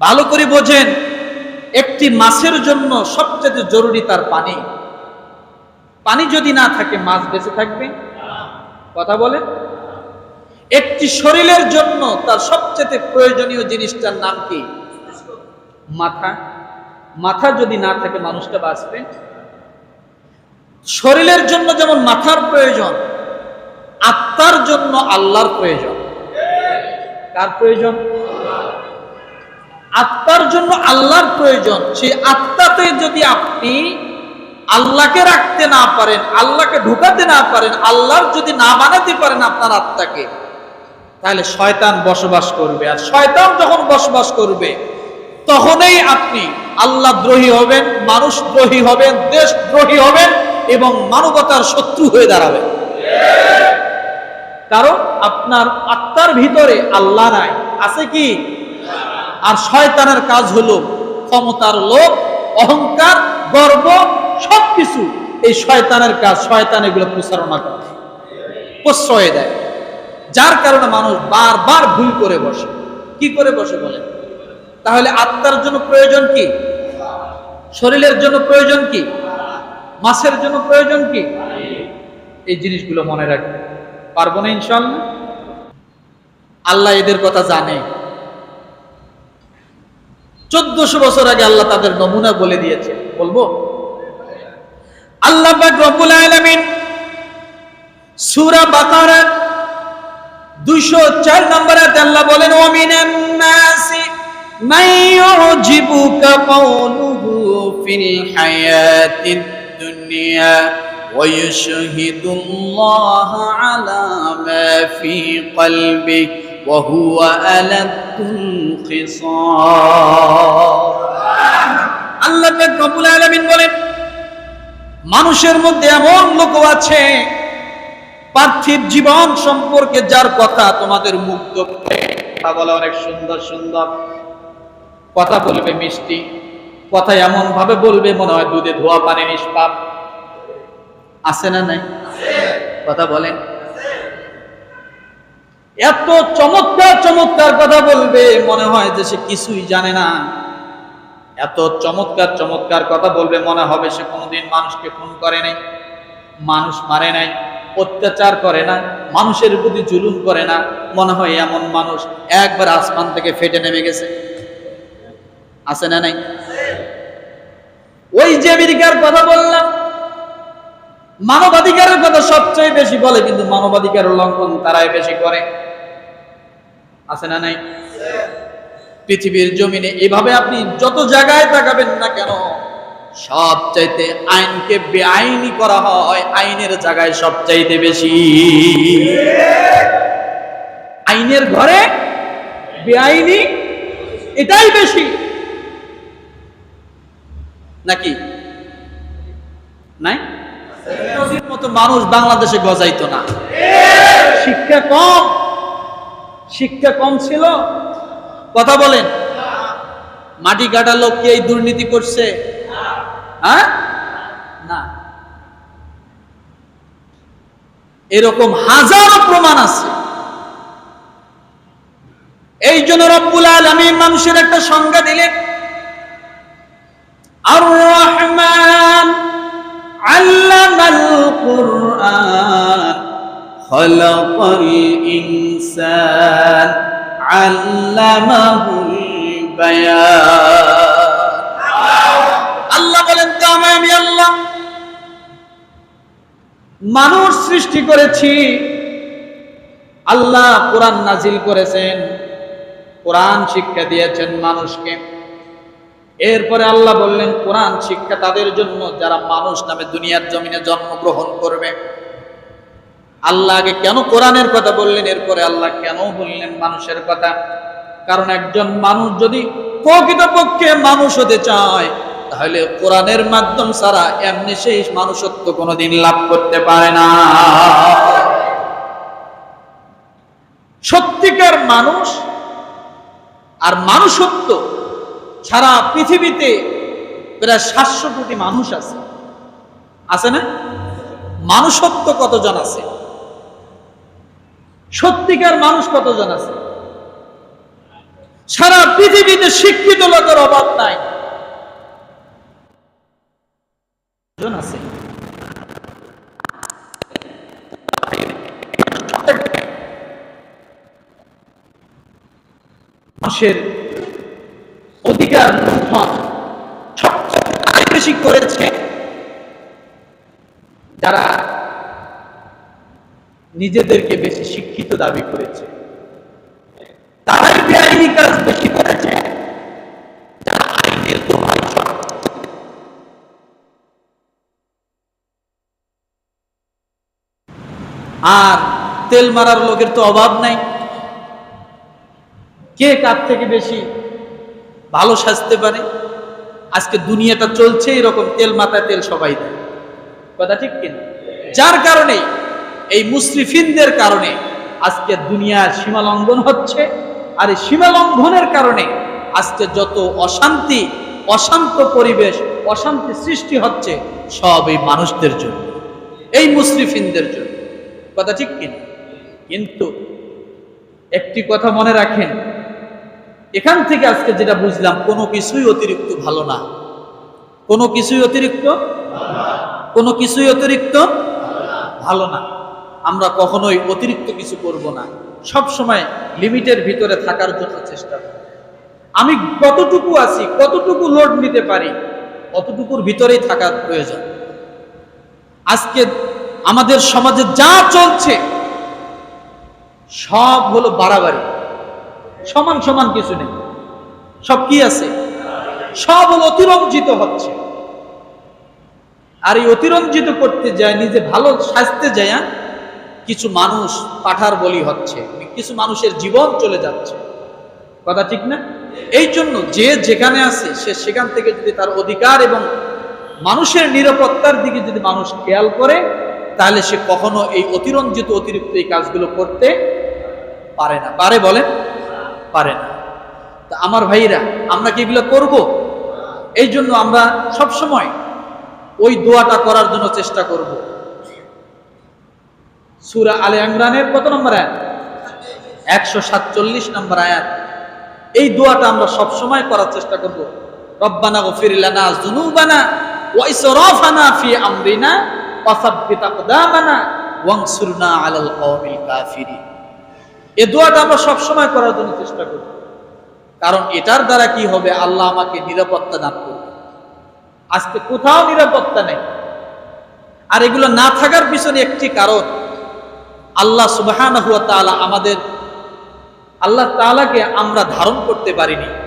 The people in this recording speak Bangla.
ভালো করে বোঝেন, একটি মাছের জন্য সবচেয়ে জরুরি তার পানি। পানি যদি না থাকে, মাছ বেঁচে থাকবে? কথা বলেন। একটি শরীরের জন্য তার সবচেয়ে প্রয়োজনীয় জিনিসটার নাম কি? মাথা। মাথা যদি না থাকে, মানুষটা বাঁচবে? শরীরের জন্য যেমন মাথার প্রয়োজন, আত্মার জন্য আল্লাহর প্রয়োজন। কার প্রয়োজন? আত্মার জন্য আল্লাহর প্রয়োজন। সেই আত্মাতে যদি আপনি আল্লাহকে রাখতে না পারেন, আল্লাহকে ঢুকাতে না পারেন, আল্লাহর যদি না বানাতে পারেন আপনার আত্মাকে, তাহলে শয়তান বসবাস করবে। আর শয়তান যখন বসবাস করবে, তখনই আপনি আল্লাহ দ্রোহী হবেন, মানুষ দ্রোহী হবেন, দেশ দ্রোহী হবেন এবং মানবতার শত্রু হয়ে দাঁড়াবেন। কারণ আপনার আত্মার ভিতরে আল্লাহ নাই। আছে কি? আর শয়তানের কাজ হলো ক্ষমতার লোভ, অহংকার, গর্ব, সবকিছু এই শয়তানের কাজ, শয়তান এগুলো প্রচারণা করে। প্রশ্রয় দেয়। যার কারণে মানুষ বারবার ভুল করে বসে। কি করে বসে বলে? তাহলে আত্মার জন্য প্রয়োজন কি? শরীরের জন্য প্রয়োজন কি? মাছের জন্য প্রয়োজন কি? এই জিনিসগুলো মনে রাখবে। পারব না ইনশাল্লাহ আল্লাহ এদের কথা জানে। চোদ্দশো বছর আগে আল্লাহ তাদের নমুনা বলে দিয়েছে বলবো আল্লাহ পাক রব্বুল আলামিন সূরা বাকারার 204 নম্বরে আল্লাহ বলেন ওয়া মিনান নাসি মান ইউজিবুকা কাওলুহু ফিল হায়াতিদ দুনিয়া ويشهد الله على ما في قلبه وهو ألد الخصام আল্লাহ পাক রব্বুল আলামিন বলেন মানুষের মধ্যে এমন লোক আছে পার্থিব জীবন সম্পর্কে যার কথা তোমাদের মুগ্ধ করে কথা বলে অনেক সুন্দর সুন্দর কথা বলবে মিষ্টি কথা এমন ভাবে বলবে মনে হয় দুধে ধোয়া পানি নিষ্পাপ আছে না নাই কথা বলেন এত চমৎকার চমৎকার কথা বলবে, মনে হয় যে সে কিছুই জানে না। এত চমৎকার চমৎকার কথা বলবে, মনে হবে সে কোনোদিন মানুষকে খুন করে নাই, মানুষ মারে নাই, অত্যাচার করে না, মানুষের প্রতি জুলুম করে না। মনে হয় এমন মানুষ একবার আসমান থেকে ফেটে নেমে গেছে। আছে না নাই? ওই যে আমেরিকার কথা বললাম, মানবাধিকারের কথা সবচেয়ে বেশি বলে, কিন্তু মানবাধিকার লঙ্ঘন তারাই বেশি করে। আছে না নাই? পৃথিবীর জমিনে এভাবে আপনি যত জায়গায় তাকাবেন না কেন সব চাইতে আইনকে বেআইনি করা হয়, আইনের জায়গায় সব চাইতে বেশি। আইনের ঘরে বেআইনি, এটাই বেশি। নাকি? নাই? মতো মানুষ বাংলাদেশে গজাইতো না। শিক্ষা কম। শিক্ষা কম ছিল? কথা বলেন। মাটি কাটা লোক কি এই দুর্নীতি করছে? হ্যাঁ? না। এরকম হাজারো প্রমাণ আছে। এই জন্য রব্বুল আলামিন মানুষের একটা সংজ্ঞা দিলেন। আর রহমান আল্লামাল খলাকাল ইনসান আল্লামাহুল বায়ান আল্লাহ বলেন, তো আমি আল্লাহ মানুষ সৃষ্টি করেছি। আল্লাহ কোরআন নাজিল করেছেন, কোরআন শিক্ষা দিয়েছেন মানুষকে। এরপরে আল্লাহ বললেন, কোরআন শিক্ষা তাদের জন্য, যারা মানুষ নামে দুনিয়ার জমিনে জন্মগ্রহণ করবে। আল্লাহ আগে কেন কোরআনের কথা বললেন? এরপরে আল্লাহ কেন বললেন মানুষের কথা? কারণ একজন মানুষ যদি প্রকৃতপক্ষে মানুষ হতে চায়, তাহলে কোরআনের মাধ্যম ছাড়া এমনি সেই মানুষত্ব কোনোদিন লাভ করতে পারে না। সত্যিকার মানুষ আর মানুষত্ব সারা পৃথিবীতে প্রায় সাতশো কোটি মানুষ আছে। আছে না? মানুষত্ব কতজন আছে? সত্যিকার মানুষ কতজন আছে? সারা পৃথিবীতে শিক্ষিত লোকের অভাব নাই। অধিকার সবচেয়ে বেশি করেছে যারা নিজেদেরকে বেশি শিক্ষিত দাবি করেছে। তারাই বেআইনি কাজ বেশি করেছে। আর তেল মারার লোকের তো অভাব নাই। কে কার থেকে বেশি ভালো সাজতে পারে? আজকে দুনিয়াটা চলছে এরকম তেল মাথায় তেল সবাই দেয়। কথা ঠিক কিনা? যার কারণে এই মুসরিফিনদের কারণে আজকে দুনিয়ার সীমা লঙ্ঘন হচ্ছে। আর এই সীমা লঙ্ঘনের কারণে আজকে যত অশান্তি, অশান্ত পরিবেশ, অশান্তি সৃষ্টি হচ্ছে, সব এই মানুষদের জন্য, এই মুসরিফিনদের জন্য। কথা ঠিক কিনা? কিন্তু একটি কথা মনে রাখেন, এখান থেকে আজকে যেটা বুঝলাম, কোনো কিছুই অতিরিক্ত ভালো না। কোনো কিছুই অতিরিক্ত? কোনো কিছুই অতিরিক্ত? ভালো না। আমরা কখনোই অতিরিক্ত কিছু করব না। সব সময় লিমিটের ভিতরে থাকার জন্য চেষ্টা আমি কতটুকু আছি, কতটুকু লোড নিতে পারি কতটুকুর ভিতরেই থাকার প্রয়োজন। আজকে আমাদের সমাজে যা চলছে, সব হলো বাড়াবাড়ি। সমান সমান কিছু নেই। সব কি আছে? সব হলো অতিরঞ্জিত হচ্ছে। আর এই অতিরঞ্জিত করতে যায় নিজে ভালো সাজতে যায় কিছু মানুষ পাঠার বলি হচ্ছে, কিছু মানুষের জীবন চলে যাচ্ছে। কথা ঠিক না? এই জন্য যে যেখানে আছে, সে সেখান থেকে যদি তার অধিকার এবং মানুষের নিরাপত্তার দিকে যদি মানুষ খেয়াল করে, তাহলে সে কখনো এই অতিরঞ্জিত, অতিরিক্ত এই কাজগুলো করতে পারে না। পারে বলেন? পারে না। তা আমার ভাইরা আমরা কি এগুলো করব? এই জন্য আমরা সবসময় ওই দোয়াটা করার জন্য চেষ্টা করব। সুরা আলে ইমরানের কত নম্বর আয়াত? একশো সাতচল্লিশ নম্বর আয়াত। এই দোয়াটা আমরা সব সময় করার চেষ্টা করব। রব্বানা গফির লানা যুনুবানা ওয়া ইসরাফানা ফি আমরিনা ওয়া সাব্বিত আকদামানা ওয়ানসুরনা আলাল কওমিল এই দোয়াটা আমরা সব সময় করার জন্য চেষ্টা করব। কারণ এটার দ্বারা কি হবে? আল্লাহ আমাকে নিরাপত্তা দান করবে। আজকে কোথাও নিরাপত্তা নেই। আর এগুলো না থাকার পিছনে একটি কারণ আল্লাহ সুবাহ আমাদের আল্লাহ তালাকে আমরা ধারণ করতে পারিনি।